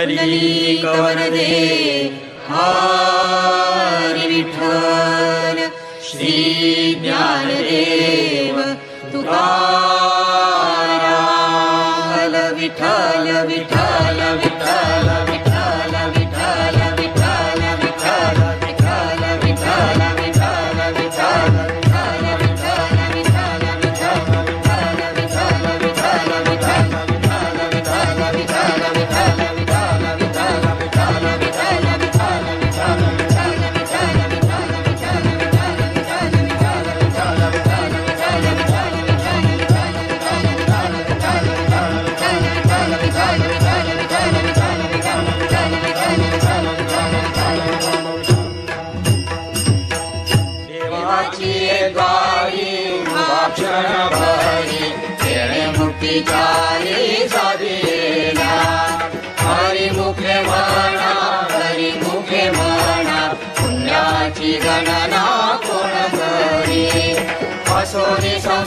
ी कवर श्रीज्ञानदेव विठ श्री व्यालेव विठ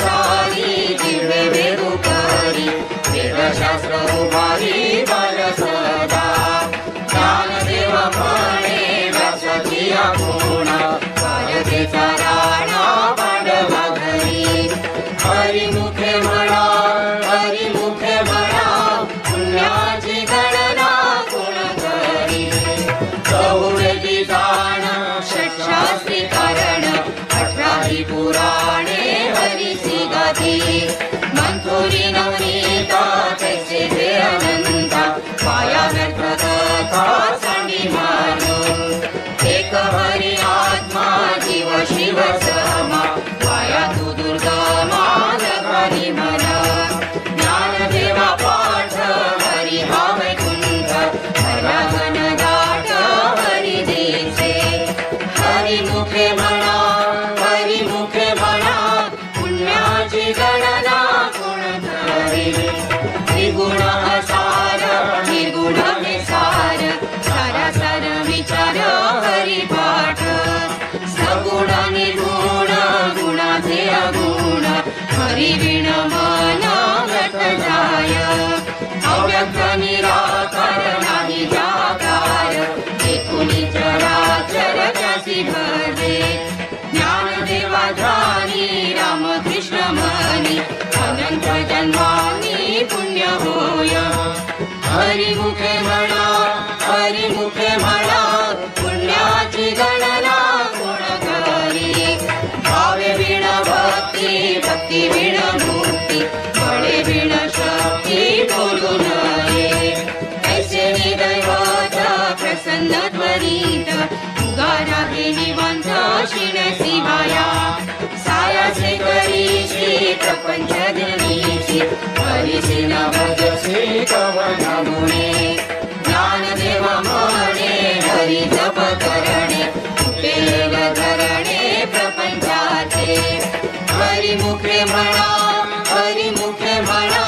ी मेरा शास्त्रुबारी बाले त्यासी ज्ञानदेवा ध्यानी रामकृष्ण मनी अनंत जन्मानी पुण्य होय। हरिमुखे म्हणा हरिमुखे म्हणा पुण्याची गणना कोण करी? भावे विण भक्ती भक्ती विण मुक्ती बळे विण शक्ती बोलू नये ऐसे निदैवत प्रसन्न त्वरित गिरिवंशोषिण शिवाया सायासे करीषि प्रपञ्च दिनीषि हरिशिन भजसे कवनगुणे ज्ञानदेव मणे हरि जप करणे कुटेल धरणे प्रपञ्चाचे हरिमुखे म्हणा म्हणा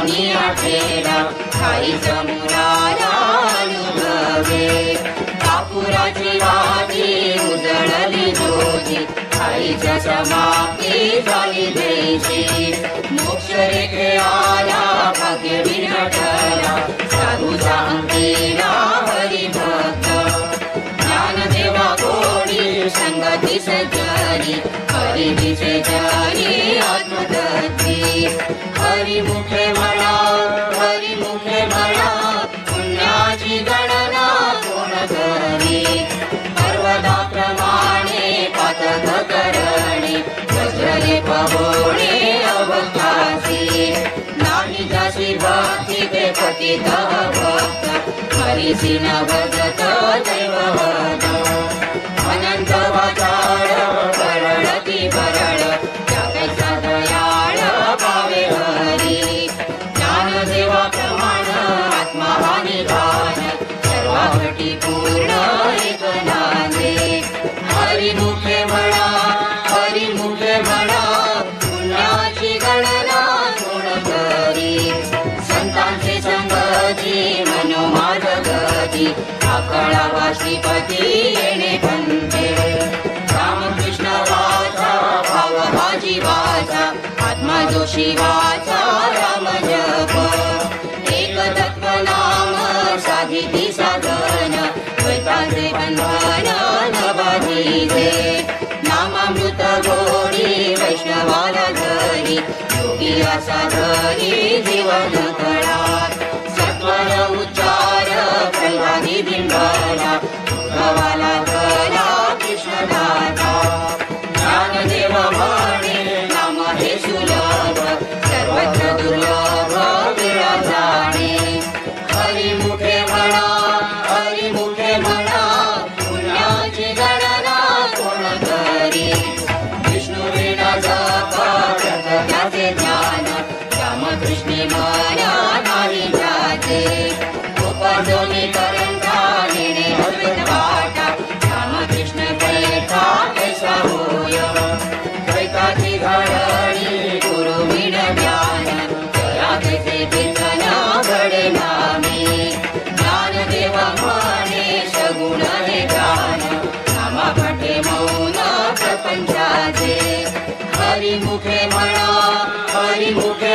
दुनिया ठेरा काही समुराया अनुभवे बापुराची वादी उजळली जोजी आईच्या समाप्ती झाली द्यायची मोक्ष रेखे आया हरिमुखे म्हणा हरिमुखे म्हणा पुण्याची गणना कोण करी? पर्वताप्रमाणे पातक करणे वज्रले अवकाशी. नाही भक्ती ते भक्त हरिसी न भजत दैववत अनंत वाचाळ श्रीपती येणे पंथे रामकृष्ण वाचा आत्मा राम जप। एक तत्व नाम साधिती साधन द्वैताचे बंधन न नामामृत गोडी वैष्णवाला धरी योगी असा धरी जीवन कळा। प्रल्हादी बिंबला. उद्धवाला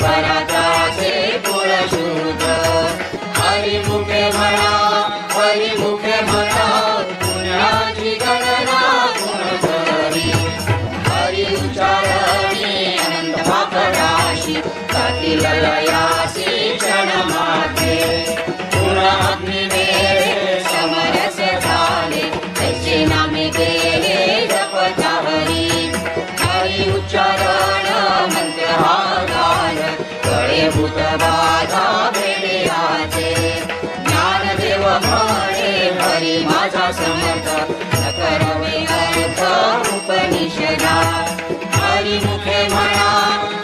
परंपरा त्याचे कुळ शूद्र हरिमुखे म्हणा हरिमुखे म्हणा पुण्याची गणना कोण करी हरी उच्चारणी अनंत पापराशी जातील लयासी बाधा भेडे ज्ञानदेव म्हणे हरी माझा समर्थ. करवे अर्थ उपनिषदा. हरिमुखे म्हणा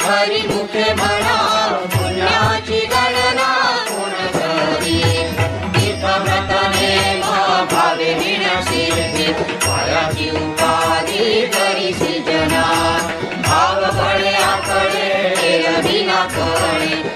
हरिमुखे म्हणा पुण्याची गणना कोण करी तीर्थव्रतने भावे विनसिद्धी पायाची उपाधी करीसी जना भाव आकडे विना कळे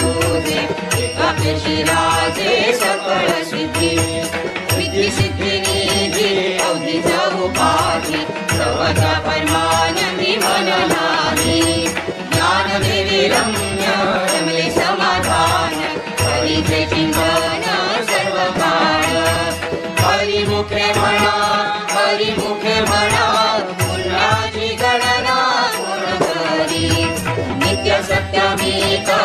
बुद्धीचे सकळ सिद्धी सिद्धी सिद्धी निधी अवधी उपाधी सर्वता परमानंदी मन नाही रम्य रमले समाधान हरीचे चिंतन सर्व काळ म्हणा हरिमुखे म्हणा नित्य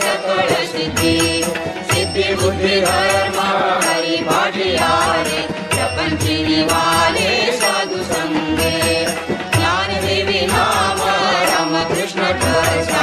सकळ सिद्धी. सिद्धी बुद्धी धर्म हरी भाजी आले प्रपंची निवाले साधू संगे. ज्ञान देवी नाम रामकृष्ण ठसा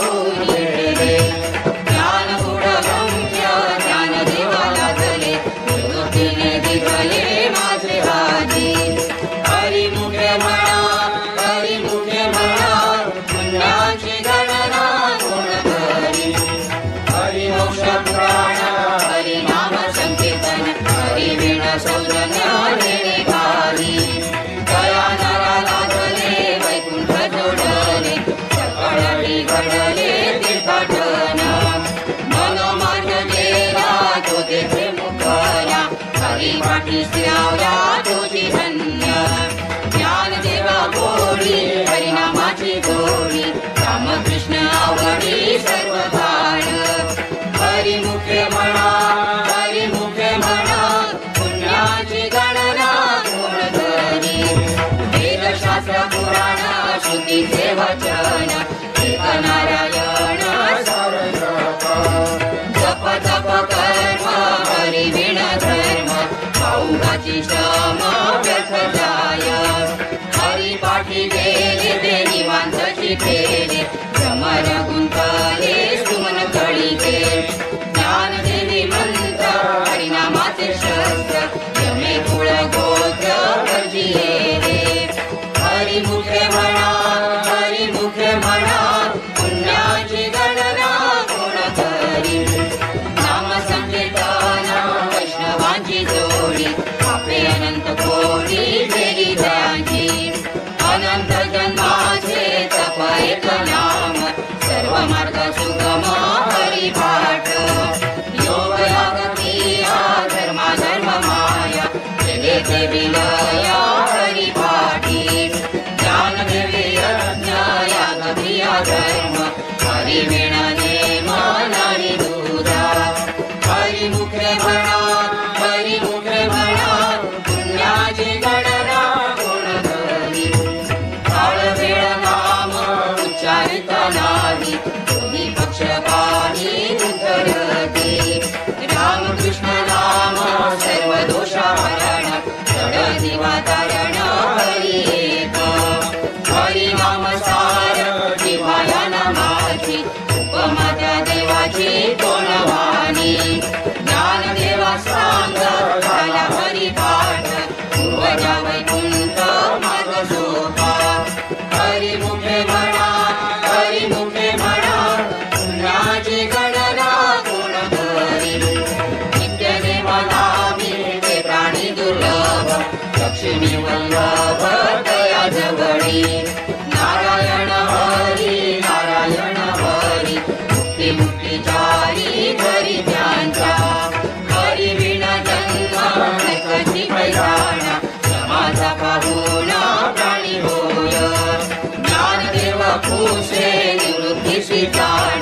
स्तुतीचे वचन एक नारायण जप तप कर्म हरिविण धर्म पाऊलाची क्षमा व्यर्थ जाय हरी पाठी गेले ते निवांतशी फेरे समर गुंतले सुमन कळीचे ज्ञान. देवी मंत्र हरिनामाचे शस्त्र यमे कुळ गोत्र அறிவுற்றவளா वातारण लक्ष्मी वल्लभ दया जवळी नारायण हरी नारायण हरी मुक्ती मुक्ती जारी घरी त्यांचा हरी विना जन्म कधी कल्याण समाजा पाहुणा प्राणी होय ज्ञानदेव पुषे निवृत्ती शिकाण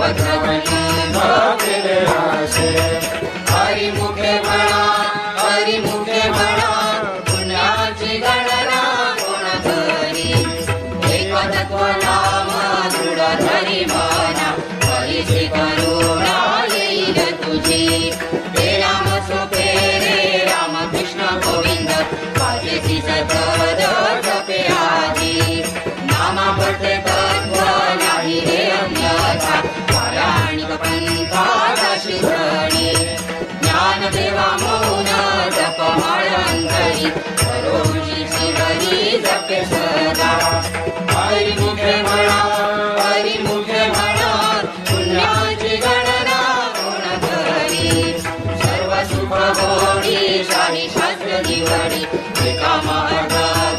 सर्वत्र वैकुंठ केले असे हरिमुखे म्हणा हरिमुखे म्हणा पुण्याची गणना कोण करी एक तत्व नाम दृढ धरी म्हणा हरीची करुणा येईल तुझी हे राम सोपे रे रामकृष्ण गोविंद पाठीची सतत जपे गोडी शास्त्र निवडी एका मार्ग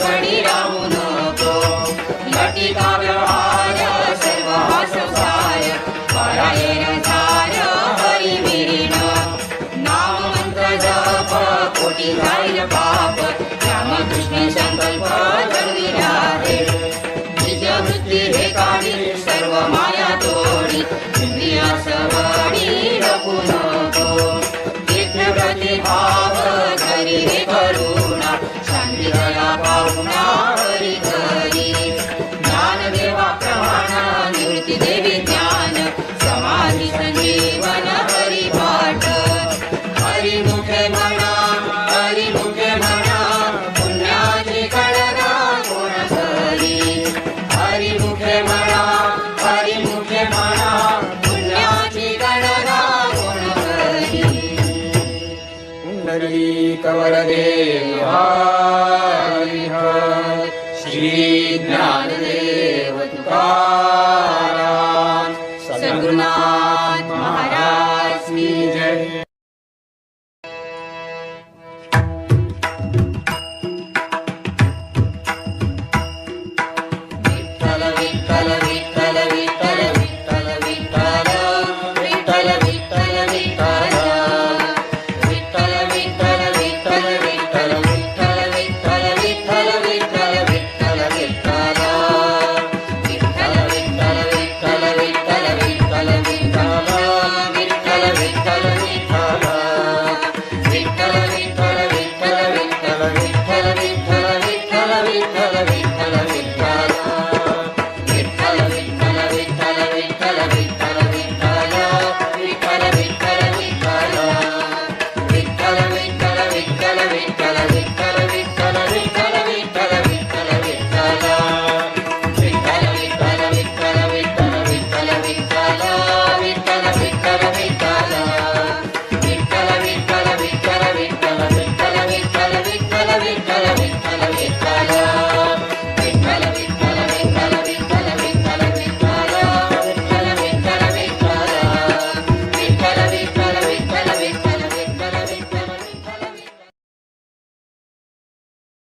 घडी राहू नको. लटिका व्यवहार सर्व हा संसार परायण सार हरी विरीण नाम मंत्र जप कोटी जाईल पाप रामकृष्ण संकल्प जगविला रे निज वृत्ती हे काढी सर्व माया तोडी इंद्रिया सवडी प्रमाण